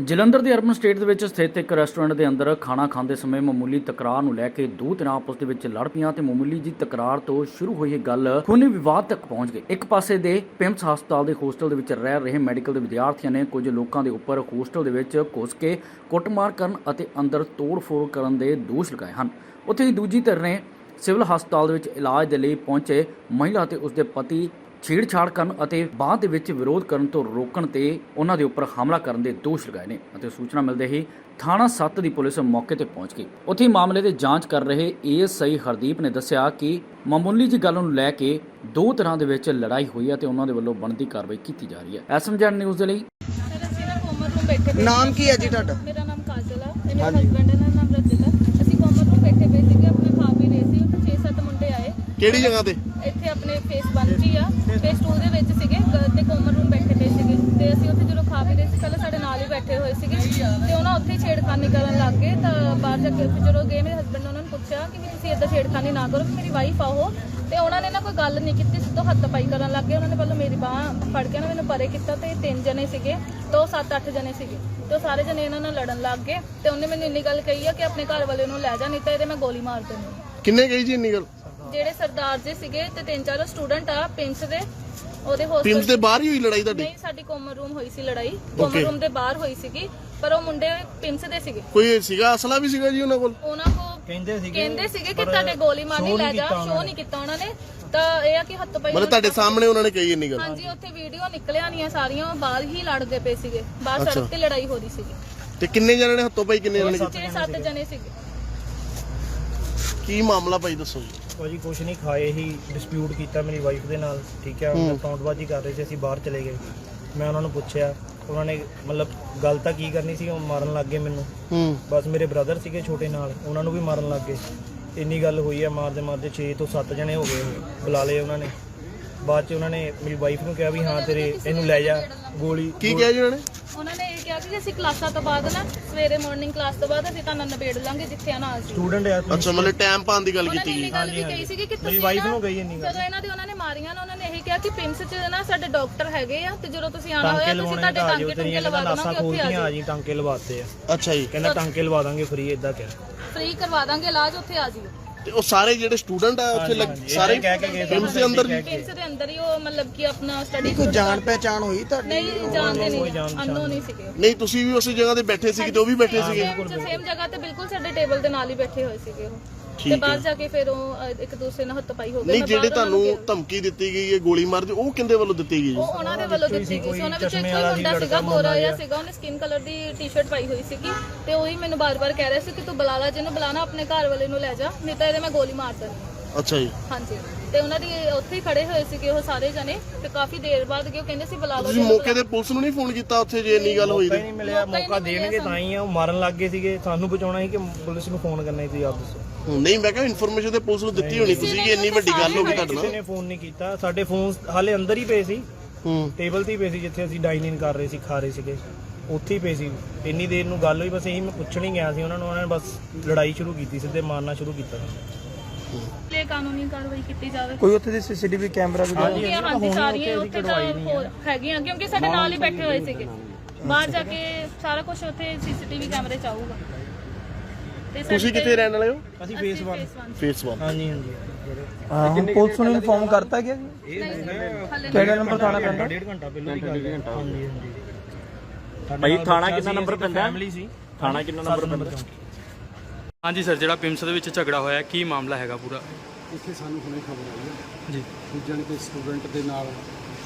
ਜਲੰਧਰ ਦੇ urban state ਦੇ ਵਿੱਚ ਸਥਿਤ ਇੱਕ ਰੈਸਟੋਰੈਂਟ ਦੇ ਅੰਦਰ ਖਾਣਾ ਖਾਂਦੇ ਸਮੇਂ ਮਾਮੂਲੀ ਤਕਰਾਰ ਨੂੰ ਲੈ ਕੇ ਦੋ ਧਿਰਾਂ ਆਪਸ ਦੇ ਵਿੱਚ ਲੜ ਪਈਆਂ ਤੇ ਮਾਮੂਲੀ ਜੀ ਤਕਰਾਰ ਤੋਂ ਸ਼ੁਰੂ ਹੋਈ ਇਹ ਗੱਲ ਖੂਨੀ ਵਿਵਾਦ ਤੱਕ ਪਹੁੰਚ ਗਈ। ਇੱਕ ਪਾਸੇ ਦੇ ਪਿੰਮਸ ਹਸਪਤਾਲ ਦੇ ਹੋਸਟਲ ਦੇ ਵਿੱਚ ਰਹਿ ਰਹੇ ਮੈਡੀਕਲ ਦੇ ਵਿਦਿਆਰਥੀਆਂ ਨੇ ਕੁਝ ਲੋਕਾਂ ਦੇ ਉੱਪਰ ਹੋਸਟਲ ਦੇ ਵਿੱਚ ਘੁਸ ਕੇ ਕੁੱਟਮਾਰ ਕਰਨ ਅਤੇ ਅੰਦਰ ਤੋੜ-ਫੋੜ ਕਰਨ ਦੇ ਦੋਸ਼ ਲਗਾਏ ਹਨ। ਉੱਥੇ ਹੀ ਦੂਜੀ ਧਿਰ ਨੇ ਸਿਵਲ ਹਸਪਤਾਲ ਦੇ ਵਿੱਚ ਇਲਾਜ ਦੇ ਲਈ ਪਹੁੰਚੇ ਮਹਿਲਾ ਅਤੇ ਉਸਦੇ ਪਤੀ ਛੇੜਛਾੜ ਕਰਨ ਅਤੇ ਬਾਅਦ ਦੇ ਵਿੱਚ ਵਿਰੋਧ ਕਰਨ ਤੋਂ ਰੋਕਣ ਤੇ ਉਹਨਾਂ ਦੇ ਉੱਪਰ ਹਮਲਾ ਕਰਨ ਦੇ ਦੋਸ਼ ਲਗਾਏ ਨੇ ਅਤੇ ਸੂਚਨਾ ਮਿਲਦੇ ਹੀ ਥਾਣਾ 7 ਦੀ ਪੁਲਿਸ ਮੌਕੇ ਤੇ ਪਹੁੰਚ ਗਈ। ਉੱਥੇ ਮਾਮਲੇ ਦੀ ਜਾਂਚ ਕਰ ਰਹੇ ਏਐਸਆਈ ਹਰਦੀਪ ਨੇ ਦੱਸਿਆ ਕਿ ਮਾਮੂਲੀ ਜੀ ਗੱਲ ਨੂੰ ਲੈ ਕੇ ਦੋ ਤਰ੍ਹਾਂ ਦੇ ਵਿੱਚ ਲੜਾਈ ਹੋਈ ਹੈ ਤੇ ਉਹਨਾਂ ਦੇ ਵੱਲੋਂ ਬਣਦੀ ਕਾਰਵਾਈ ਕੀਤੀ ਜਾ ਰਹੀ ਹੈ। ਐਸਐਮਜੈਨ ਨਿਊਜ਼ ਦੇ ਲਈ ਨਾ ਬੈਠੇ ਨਾਮ। ਕੀ ਹੈ ਜੀ ਤੁਹਾਡਾ? ਮੇਰਾ ਨਾਮ ਕਾਜਲ ਆ। ਮੇਰੇ ਹਸਬੰਡ ਦਾ ਨਾਮ ਰਜਤ ਅਸੀਂ ਕੋਮਰ ਰੂਮ ਬੈਠੇ ਪਏ ਕਿਹੜੀ ਜਗ੍ਹਾ ਤੇ? ਇੱਥੇ ਆਪਣੇ ਫੇਸ 1 ਚ ਹੀ ਆ। ਫੇਸ 2 ਦੇ ਵਿੱਚ ਸੀਗੇ ਤੇ ਕੋਮਰ ਰੂਮ ਬੈਠੇ ਪਏ ਸੀਗੇ। ਤੇ ਅਸੀਂ ਉੱਥੇ ਜਦੋਂ ਖਾ ਪੀ ਰਹੇ ਸੀ ਪਹਿਲਾਂ ਸਾਡੇ ਨਾਲ ਹੀ ਬੈਠੇ ਹੋਏ ਸੀਗੇ। ਤੇ ਉਹਨਾਂ ਉੱਥੇ ਹੀ ਛੇੜਖਾਨੀ ਕਰਨ ਲੱਗ ਗਏ। ਤਾਂ ਬਾਹਰ ਜਾ ਕੇ ਉੱਥੇ ਜਦੋਂ ਗਏ ਮੇਰੇ ਹਸਬੰਡ ਨੇ ਉਹਨਾਂ ਨੂੰ ਪੁੱਛਿਆ ਕਿ ਵੀ ਤੁਸੀਂ ਏਦਾਂ ਛੇੜਖਾਨੀ ਨਾ ਕਰੋ ਕਿ ਮੇਰੀ ਵਾਈਫ ਆ ਉਹ। ਤੇ ਉਹਨਾਂ ਨੇ ਨਾ ਕੋਈ ਗੱਲ ਨਹੀਂ ਕੀਤੀ ਸਿੱਧੋ ਹੱਥ ਪਾਈ ਕਰਨ ਲੱਗ ਗਏ। ਉਹਨਾਂ ਨੇ ਪਹਿਲਾਂ ਮੇਰੀ ਬਾਹ ਫੜ ਕੇ ਨਾ ਮੈਨੂੰ ਪਰੇ ਕੀਤਾ ਤੇ ਤਿੰਨ ਜਣੇ ਸੀਗੇ ਦੋ ਸੱਤ ਅੱਠ ਜਣੇ ਸੀਗੇ। ਤੇ ਉਹ ਸਾਰੇ ਜਣੇ ਇਹਨਾਂ ਨਾਲ ਲੜਨ ਲੱਗ ਗਏ। ਤੇ ਉਹਨੇ ਮੈਨੂੰ ਇੰਨੀ ਗੱਲ ਕਹੀ ਆ ਕਿ ਆਪਣੇ ਘਰ ਵਾਲੇ ਨੂੰ ਲੈ ਜਾ ਨਹੀਂ ਤਾਂ ਇਹਦੇ ਮੈਂ ਗੋਲੀ ਮਾਰ ਦੇਣੀ। ਆ। ਕਿੰਨੇ ਗਈ ਜੀ ਇੰਨੀ ਗੱਲ? ਜਿਹੜੇ ਸਰਦਾਰ ਜੀ ਸੀਗੇ ਤੇ ਤਿੰਨ ਚਾਰ ਸਟੂਡੈਂਟ ਆ ਪਿੰਸ ਦੇ ਉਹਦੇ ਪਿੰਸ ਹੋਸਟਲ ਦੇ ਬਾਹਰ ਹੀ ਹੋਈ ਲੜਾਈ ਤੁਹਾਡੀ? ਨਹੀਂ ਸਾਡੀ ਕੋਮਰ ਰੂਮ ਹੋਈ ਸੀ ਲੜਾਈ। ਕੋਮਰ ਰੂਮ ਦੇ ਬਾਹਰ ਹੋਈ ਸੀਗੀ ਪਰ ਉਹ ਮੁੰਡੇ ਪਿੰਸ ਦੇ ਸੀਗੇ। ਕੋਈ ਸੀਗਾ ਅਸਲਾ ਵੀ ਸੀਗਾ ਜੀ ਉਹਨਾਂ ਕੋਲ? ਉਹਨਾਂ ਕੋ ਕਹਿੰਦੇ ਸੀਗੇ ਕਹਿੰਦੇ ਸੀਗੇ ਕਿ ਤੁਹਾਡੇ ਗੋਲੀ ਮਾਰਨੀ ਲੈ ਜਾ ਸ਼ੋ ਨਹੀਂ ਕੀਤਾ ਉਹਨਾਂ ਨੇ। ਤਾਂ ਇਹ ਆ ਕਿ ਹੱਥ ਪਾਈ ਮਤਲਬ ਤੁਹਾਡੇ ਸਾਹਮਣੇ ਉਹਨਾਂ ਨੇ ਕਹੀ ਇੰਨੀ ਗੱਲ। ਹਾਂਜੀ ਉੱਥੇ ਵੀਡੀਓ ਨਿਕਲਿਆ ਨਹੀਂ ਆ ਸਾਰੀਆਂ ਉਹ ਬਾਹਰ ਹੀ ਲੜਦੇ ਪਏ ਸੀਗੇ। ਬਾਹਰ ਸੜਕ ਤੇ ਲੜਾਈ ਹੋ ਰਹੀ ਸੀਗੀ। ਤੇ ਕਿੰਨੇ ਜਣੇ ਨੇ ਹੱਥੋਂ ਪਾਈ ਕਿੰਨੇ ਜਣੇ ਨੇ ਛੇ ਸੱਤ ਜਣੇ ਸੀਗੇ। ਕੀ ਮਾਮਲਾ ਭਾਈ ਦੱਸੋ ਜੀ? ਭਾਜੀ ਕੁਛ ਨਹੀਂ ਖਾਏ ਹੀ ਡਿਸਪਿਊਟ ਕੀਤਾ ਮੇਰੀ ਵਾਈਫ ਦੇ ਨਾਲ ਠੀਕ ਹੈ? ਉਹਨਾਂ ਕਾਊਂਟਬਾਜ਼ੀ ਕਰ ਰਹੇ ਸੀ ਅਸੀਂ ਬਾਹਰ ਚਲੇ ਗਏ। ਮੈਂ ਉਹਨਾਂ ਨੂੰ ਪੁੱਛਿਆ ਉਹਨਾਂ ਨੇ ਮਤਲਬ ਗੱਲ ਤਾਂ ਕੀ ਕਰਨੀ ਸੀ ਉਹ ਮਾਰਨ ਲੱਗ ਗਏ ਮੈਨੂੰ। ਹੂੰ। ਬਸ ਮੇਰੇ ਬ੍ਰਦਰ ਸੀਗੇ ਛੋਟੇ ਨਾਲ ਉਹਨਾਂ ਨੂੰ ਵੀ ਮਾਰਨ ਲੱਗ ਗਏ। ਇੰਨੀ ਗੱਲ ਹੋਈ ਹੈ ਮਾਰਦੇ ਮਾਰਦੇ 6 ਤੋਂ 7 ਜਣੇ ਹੋ ਗਏ ਉਹ। ਬੁਲਾ ਲਏ ਉਹਨਾਂ ਨੇ। ਬਾਅਦ ਚ ਉਹਨਾਂ ਨੇ ਮੇਰੀ ਵਾਈਫ ਨੂੰ ਕਿਹਾ ਵੀ ਹਾਂ ਤੇਰੇ ਇਹਨੂੰ ਲੈ ਜਾ ਗੋਲੀ ਕੀ ਕਿਹਾ ਜੀ ਉਹਨਾਂ ਨੇ? ਉਹਨਾਂ ਨੇ ਕਿਹਾ ਕਿ ਅਸੀਂ ਕਲਾਸਾਂ ਤੋਂ ਬਾਅਦ ਨਾ ਸਵੇਰੇ ਮਾਰਨਿੰਗ ਕਲਾਸ ਤੋਂ ਬਾਅਦ ਅਸੀਂ ਤੁਹਾਨੂੰ ਨਿਬੇੜ ਲਾਂਗੇ ਜਿੱਥੇ ਆਣਾ ਅਸੀਂ। ਸਟੂਡੈਂਟ ਆ ਅੱਛਾ ਮਤਲਬ ਟਾਈਮ ਪਾਣ ਦੀ ਗੱਲ ਉਹਨਾਂ ਕੀਤੀ ਨੇ ਗਈ। ਇਹ ਗੱਲ ਵੀ ਕਹੀ ਸੀਗੀ ਕਿ ਮੇਰੀ ਤੁਸੀਂ wife ਨਾ- ਨੂੰ ਕਹੀ ਇੰਨੀ ਗੱਲ। ਜਦੋਂ ਇਹਨਾਂ ਦੇ ਉਹਨਾਂ ਨੇ ਮਾਰੀਆਂ ਨਾ ਉਹਨਾਂ ਨੇ ਇਹ ਕਿਹਾ ਕਿ ਪਿੰਸ 'ਚ ਨਾ ਸਾਡੇ ਡਾਕਟਰ ਹੈਗੇ ਆ ਤੇ ਜਦੋਂ ਤੁਸੀਂ ਆਣਾ ਹੋਇਆ ਟਾਂਕੇ ਤੁਸੀਂ ਲਵਾਉਣੇ ਤੁਹਾਡੇ ਤਾਂ ਆ ਟਾਂਕੇ ਜਾਓ ਟੁੰਕੇ ਤੇਰੀਆਂ ਲਵਾ ਕਹਿੰਦਾ ਨਾਸਾਂ ਦੇਵਾਂਗੇ ਉੱਥੇ ਆ ਖੋਲਤੀਆਂ ਆ ਜੀ ਜੀ ਟਾਂਕੇ ਲਵਾਤੇ ਆ। ਅੱਛਾ ਜੀ। ਕਹਿੰਦਾ ਟਾਂਕੇ ਲਵਾ ਦਾਂਗੇ ਫ੍ਰੀ ਇਦਾਂ ਕਿਹਾ। ਫ੍ਰੀ ਕਰਵਾ ਦਾਂਗੇ ਇਲਾਜ ਉੱਥੇ ਆ ਜਿਓ ਤੇ ਉਹ ਸਾਰੇ ਜਿਹੜੇ ਸਟੂਡੈਂਟ ਆ ਉੱਥੇ ਲੱਗ- ਸਾਰੇ ਪਿੰਸ ਦੇ ਅੰਦਰ ਪਿੰਸ ਦੇ ਅੰਦਰ ਹੀ ਉਹ ਮਤਲਬ ਕਿ ਆਪਣਾ ਸਟੱਡੀ ਕੋਈ ਜਾਣ ਪਹਿਚਾਣ ਹੋਈ ਤੁਹਾਡੀ? ਨਹੀਂ ਜਾਣਦੇ ਨਹੀਂ। ਅਨਨੋਨ ਨਹੀਂ। ਸੀਗੇ। ਨਹੀਂ ਤੁਸੀਂ ਵੀ ਉਸੇ ਜਗ੍ਹਾ ਤੇ ਬੈਠੇ ਸੀਗੇ ਤੇ ਉਹ ਵੀ ਬੈਠੇ ਸੀਗੇ? ਸੇਮ ਜਗ੍ਹਾ ਤੇ ਬਿਲਕੁਲ ਸਾਡੇ ਟੇਬਲ ਦੇ ਨਾਲ ਹੀ ਬੈਠੇ ਹੋਏ ਸੀਗੇ ਉਹ। ਤੇ ਬਾਹਰ ਜਾ ਕੇ ਫਿਰ ਉਹ ਅ, ਇੱਕ ਦੂਸਰੇ ਨਾਲ ਹੱਥ ਪਾਈ ਹੋ ਗਏ। ਨਹੀਂ ਮੈਂ ਜਿਹੜੇ ਬਾਹਰ ਉਹਨਾਂ ਨੂੰ ਤੁਹਾਨੂੰ ਧਮਕੀ ਦਿੱਤੀ ਗਈ ਹੈ ਗੋਲੀ ਮਾਰ ਦਿਓ ਉਹ ਕਿੰਦੇ ਵੱਲੋਂ ਦਿੱਤੀ ਗਈ ਜੀ? ਉਹ ਉਹਨਾਂ ਦੇ ਵੱਲੋਂ ਦਿੱਤੀ ਗਈ ਸੀ। ਉਹਨਾਂ ਵਿੱਚ ਇੱਕ ਕੋਈ ਮੁੰਡਾ ਸੀਗਾ ਗੋਰਾ ਜਿਹਾ ਸੀਗਾ ਉਹਨੇ ਸਕਿਨ ਕਲਰ ਦੀ ਟੀ-ਸ਼ਰਟ ਪਾਈ ਹੋਈ ਸੀਗੀ ਤੇ ਉਹੀ ਮੈਨੂੰ ਬਾਰ-ਬਾਰ ਕਹਿ ਰਿਹਾ ਸੀ ਕਿ ਤੂੰ ਬੁਲਾ ਲੈ ਜਿਹਨੂੰ ਬੁਲਾਣਾ ਆਪਣੇ ਘਰ ਵਾਲੇ ਨੂੰ ਲੈ ਜਾ ਨਹੀਂ ਤਾਂ ਇਹਦੇ ਮੈਂ ਗੋਲੀ ਮਾਰ ਦੇਣੀ। ਅੱਛਾ ਜੀ। ਹਾਂਜੀ। ਤੇ ਉਹਨਾਂ ਦੀ ਉੱਥੇ ਹੀ ਖੜੇ ਹੋਏ ਸੀਗੇ ਉਹ ਸਾਰੇ ਜਣੇ ਤੇ ਕਾਫੀ ਦੇਰ ਬਾਅਦ ਗਏ ਉਹ ਕਹਿੰਦੇ ਸੀ ਬੁਲਾ ਲਓ ਤੁਸੀਂ ਮੌਕੇ ਤੇ ਪੁਲਿਸ ਨੂੰ ਨਹੀਂ ਫੋਨ ਕੀਤਾ ਉੱਥੇ ਜੇ ਇੰਨੀ ਗੱਲ ਹੋਈ ਮੌਕਾ ਤੇ ਹੀ ਨਹੀਂ ਮਿਲਿਆ ਮੌਕਾ ਦੇਣਗੇ ਤਾਂ ਹੀ ਆ ਉਹ ਮਾਰਨ ਲੱਗ ਗਏ ਸੀਗੇ। ਸਾਨੂੰ ਬਚਾਉਣਾ ਸੀ ਕਿ ਪੁਲਿਸ ਨੂੰ ਫੋਨ ਕਰਨਾ ਸੀ ਤੁਸੀਂ ਆਪ ਦੱਸੋ। ਨਹੀਂ ਮੈਂ ਕਿਹਾ ਇਨਫੋਰਮੇਸ਼ਨ ਤੇ ਪੁਲਿਸ ਨੂੰ ਦਿੱਤੀ ਹੋਣੀ ਤੁਸੀਂ ਕਿ ਇੰਨੀ ਵੱਡੀ ਗੱਲ ਹੋ ਗਈ ਤੁਹਾਡੇ ਕਿਸੇ ਨਾਲ। ਨੇ ਫੋਨ ਨਹੀਂ ਕੀਤਾ। ਸਾਡੇ ਫੋਨ ਹਾਲੇ ਅੰਦਰ ਹੀ ਪਏ ਸੀ। ਹੂੰ। ਟੇਬਲ ਤੇ ਹੀ ਪਏ ਸੀ ਜਿੱਥੇ ਅਸੀਂ ਡਾਈਨਿੰਗ ਕਰ ਰਹੇ ਸੀ ਖਾ ਰਹੇ ਸੀਗੇ। ਉੱਥੇ ਹੀ ਪਏ ਸੀ। ਇੰਨੀ ਦੇਰ ਨੂੰ ਗੱਲ ਹੋਈ ਬਸ ਇਹੀ ਮੈਂ ਪੁੱਛਣ ਹੀ ਗਿਆ ਸੀ ਉਹਨਾਂ ਨੂੰ। ਉਹਨਾਂ ਨੇ ਬਸ ਲੜਾਈ ਸ਼ੁਰੂ ਕੀਤੀ ਸਿੱਧੇ ਮਾਰਨਾ ਸ਼ੁਰੂ ਕੀਤਾ। ਤੇ ਕਾਨੂੰਨੀ ਕਾਰਵਾਈ ਕੀਤੀ ਜਾਵੇ। ਕੋਈ ਉੱਥੇ ਦੇ ਸੀਸੀਟੀਵੀ ਕੈਮਰਾ ਵੀ ਹਾਂਜੀ ਹਾਂਜੀ। ਸਾਰੀਆਂ ਉੱਥੇ ਤਾਂ ਹੋਰ ਹੈਗੀਆਂ ਕਿਉਂਕਿ ਸਾਡੇ ਨਾਲ ਹੀ ਬੈਠੇ ਹੋਏ ਸੀਗੇ। ਬਾਹਰ ਜਾ ਕੇ ਸਾਰਾ ਕੁਝ ਉੱਥੇ ਸੀਸੀਟੀਵੀ ਕੈਮਰੇ ਚ ਆਊਗਾ। ਤੇ ਸਾਡੇ ਤੁਸੀਂ ਕਿੱਥੇ ਰਹਿਣ ਵਾਲੇ ਹੋ? ਅਸੀਂ ਫੇਸ ਵਨ। ਫੇਸ 1 ਹਾਂਜੀ ਹਾਂਜੀ। ਹਾਂ ਪੁਲਿਸ ਨੂੰ ਇਨਫੋਰਮ ਕਰਤਾ ਗਿਆ ਜੀ? ਕਿਹੜਾ ਨੰਬਰ ਥਾਣਾ ਪੈਂਦਾ? ਡੇਢ ਘੰਟਾ ਪਹਿਲਾਂ ਦੀ ਗੱਲ ਹੈ ਹਾਂਜੀ ਹਾਂਜੀ। ਭਾਈ ਥਾਣਾ ਕਿੰਨਾ ਨੰਬਰ ਪੈਂਦਾ? ਫੈਮਿਲੀ ਸੀ। ਥਾਣਾ ਕਿੰਨਾ ਨੰਬਰ ਪੈਂਦਾ? ਹਾਂਜੀ ਸਰ ਜਿਹੜਾ ਪਿੰਸ ਦੇ ਵਿੱਚ ਝਗੜਾ ਹੋਇਆ ਕੀ ਮਾਮਲਾ ਹੈਗਾ ਪੂਰਾ? ਇੱਥੇ ਸਾਨੂੰ ਹੁਣੇ ਖਬਰ ਆਈ ਹੈ। ਜੀ। ਜਾਣੀ ਕਿ ਸਟੂਡੈਂਟ ਦੇ ਨਾਲ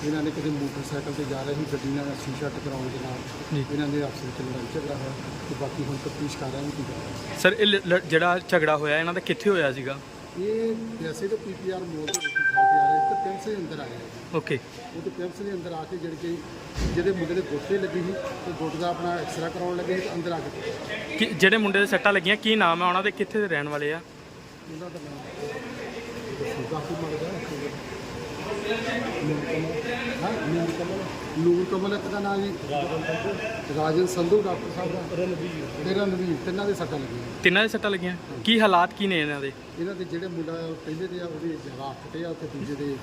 ਇਹਨਾਂ ਨੇ ਕਿਤੇ ਮੋਟਰਸਾਈਕਲ ਤੇ ਜਾ ਰਹੇ ਸੀ ਗੱਡੀ ਨਾਲ ਸ਼ੀਸ਼ਾ ਟਕਰਾਉਣ ਦੇ ਨਾਲ। ਇਹਨਾਂ ਦੇ ਆਪਸ ਵਿੱਚ ਲੜਾਈ ਝਗੜਾ ਹੋਇਆ ਤੇ ਬਾਕੀ ਹੁਣ ਤਫਤੀਸ਼ ਕਰ ਰਹੇ ਹਾਂ ਕੀ ਕਰ ਰਹੇ ਸਰ ਇਹ ਲ- ਲ- ਜਿਹੜਾ ਝਗੜਾ ਹੋਇਆ ਇਹਨਾਂ ਦਾ ਕਿੱਥੇ ਹੋਇਆ ਸੀਗਾ? ਇਹ ਵੈਸੇ ਤਾਂ ਪੀਪੀਆਰ ਮੋਲ ਦੇ ਵਿੱਚ ਖਾ ਕੇ ਆ ਰਹੇ ਤੇ ਪਿੰਸ ਦੇ ਅੰਦਰ ਆਏ ਆ। ਓਕੇ ਉਹ ਤੇ ਪਿੰਸ ਦੇ ਅੰਦਰ ਆ ਕੇ ਜਿਹੜੀ ਕਿ ਜਿਹਦੇ ਮੁੰਡੇ ਦੇ ਗੁੱਟ ਲੱਗੀ ਸੀ ਤੇ ਗੁੱਟ ਦਾ ਆਪਣਾ ਐਕਸਰਾ ਕਰਾਉਣ ਲੱਗੇ ਸੀ ਤੇ ਅੰਦਰ ਆ ਕੇ ਕਿ ਜਿਹੜੇ ਮੁੰਡੇ ਦੇ ਸੱਟਾਂ ਲੱਗੀਆਂ ਕੀ ਨਾਮ ਹੈ ਉਹਨਾਂ ਦੇ? ਕਿੱਥੇ ਦੇ ਰਹਿਣ ਵਾਲੇ ਆ? ਉਹਦਾ ਤਾਂ ਨਾਮ ਕਾਫੀ ਮੰਗਦਾ ਨੂਰ ਕਮਲ ਨੂਰ ਕਮਲ ਇੱਕ ਦਾ ਨਾਮ ਜੀ ਰਾਜਨ ਸੰਧੂ ਡਾਕਟਰ ਸਾਹਿਬ ਦਾ। ਰਣਵੀਰ ਤੇ ਰਣਵੀਰ ਤਿੰਨਾਂ ਦੇ ਸੱਟਾਂ ਲੱਗੀਆਂ। ਤਿੰਨਾਂ ਦੇ ਸੱਟਾਂ ਲੱਗੀਆਂ। ਕੀ ਹਾਲਾਤ ਕੀ ਨੇ ਇਹਨਾਂ ਦੇ? ਇਹਨਾਂ ਦੇ ਜਿਹੜੇ ਮੁੰਡਾ ਪਹਿਲੇ ਦੇ ਆ ਉਹਦੀ ਜਗ੍ਹਾ ਤੇ ਆ ਤੇ ਦੂਜੇ ਦੇ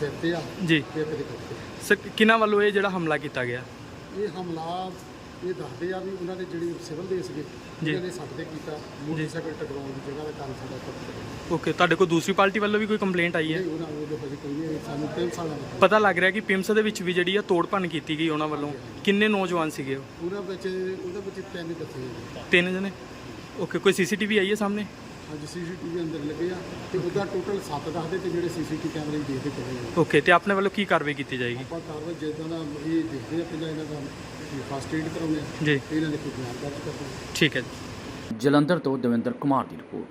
ਸਿਰ ਤੇ ਆ। ਜੀ। ਤੇ ਇੱਕ ਦੇ ਕੱਟ ਤੇ ਸਰ ਕਿਹਨਾਂ ਵੱਲੋਂ ਇਹ ਜਿਹੜਾ ਹਮਲਾ ਕੀਤਾ ਗਿਆ? ਇਹ ਹਮਲਾ ਇਹ ਦੱਸਦੇ ਆ ਵੀ ਉਹਨਾਂ ਦੇ ਜਿਹੜੇ ਸਿਵਲ ਦੇ ਸੀਗੇ ਇਹਨਾਂ ਨੇ ਸਾਡੇ ਤੇ ਕੀਤਾ ਮੋਟਰਸਾਈਕਲ ਟਕਰਾਉਣ ਦੀ ਜਗ੍ਹਾ ਦਾ ਕਾਰਨ ਸਾਡਾ ਪਤਾ ਓਕੇ ਤੁਹਾਡੇ ਕੋਲ ਦੂਸਰੀ ਪਾਰਟੀ ਵੱਲੋਂ ਵੀ ਕੋਈ ਕੰਪਲੇਂਟ ਆਈ ਹੈ? ਨਹੀਂ ਉਹਨਾਂ ਉਹਦੇ ਭਾਜੀ ਕੋਈ ਨਹੀਂ ਸਾਨੂੰ ਤਿੰਨ ਸਾਲਾਂ ਦਾ ਪਤਾ ਲੱਗ ਰਿਹਾ ਕਿ ਪਿੰਸ ਦੇ ਵਿੱਚ ਵੀ ਜਿਹੜੀ ਆ ਤੋੜ ਭੰਨ ਕੀਤੀ ਗਈ ਉਹਨਾਂ ਵੱਲੋਂ। ਕਿੰਨੇ ਨੌਜਵਾਨ ਸੀਗੇ ਉਹ? ਉਹਨਾਂ ਵਿੱਚ ਉਹਦੇ ਵਿੱਚ ਤਿੰਨ ਦੱਸੇ ਜੀ ਤਿੰਨ ਜਣੇ? ਓਕੇ ਕੋਈ ਸੀਸੀਟੀਵੀ ਆਈ ਹੈ ਸਾਹਮਣੇ? ਅੱਜ ਸੀਸੀਟੀਵੀ ਅੰਦਰ ਲੱਗੇ ਆ ਤੇ ਉਹਦਾ ਟੋਟਲ 7 ਦੱਸਦੇ ਤੇ ਜਿਹੜੇ ਸੀਸੀਟੀਵੀ ਕੈਮਰੇ ਵੀ ਦੇਖਦੇ ਪਏ ਆ। ਓਕੇ ਤੇ ਆਪਣੇ ਵੱਲੋਂ ਕੀ ਕਾਰਵਾਈ ਕੀਤੀ ਜਾਏਗੀ? ਆਪਾਂ ਕਾਰਵਾਈ ਜਿੱਦਾਂ ਦਾ ਇਹ ਦੇਖਦੇ ਆ ਪਹਿਲਾਂ ਇਹਨਾਂ ਦਾ ਫਸਟ ਏਡ ਕਰਾਉਂਦੇ ਆ ਜੀ। ਇਹਨਾਂ ਦੇ ਕੋਈ ਬਿਆਨ ਦਰਜ ਕਰਦੇ ਆ। ਠੀਕ ਹੈ ਜੀ। ਜਲੰਧਰ ਤੋਂ ਦਵਿੰਦਰ ਕੁਮਾਰ ਦੀ ਰਿਪੋਰਟ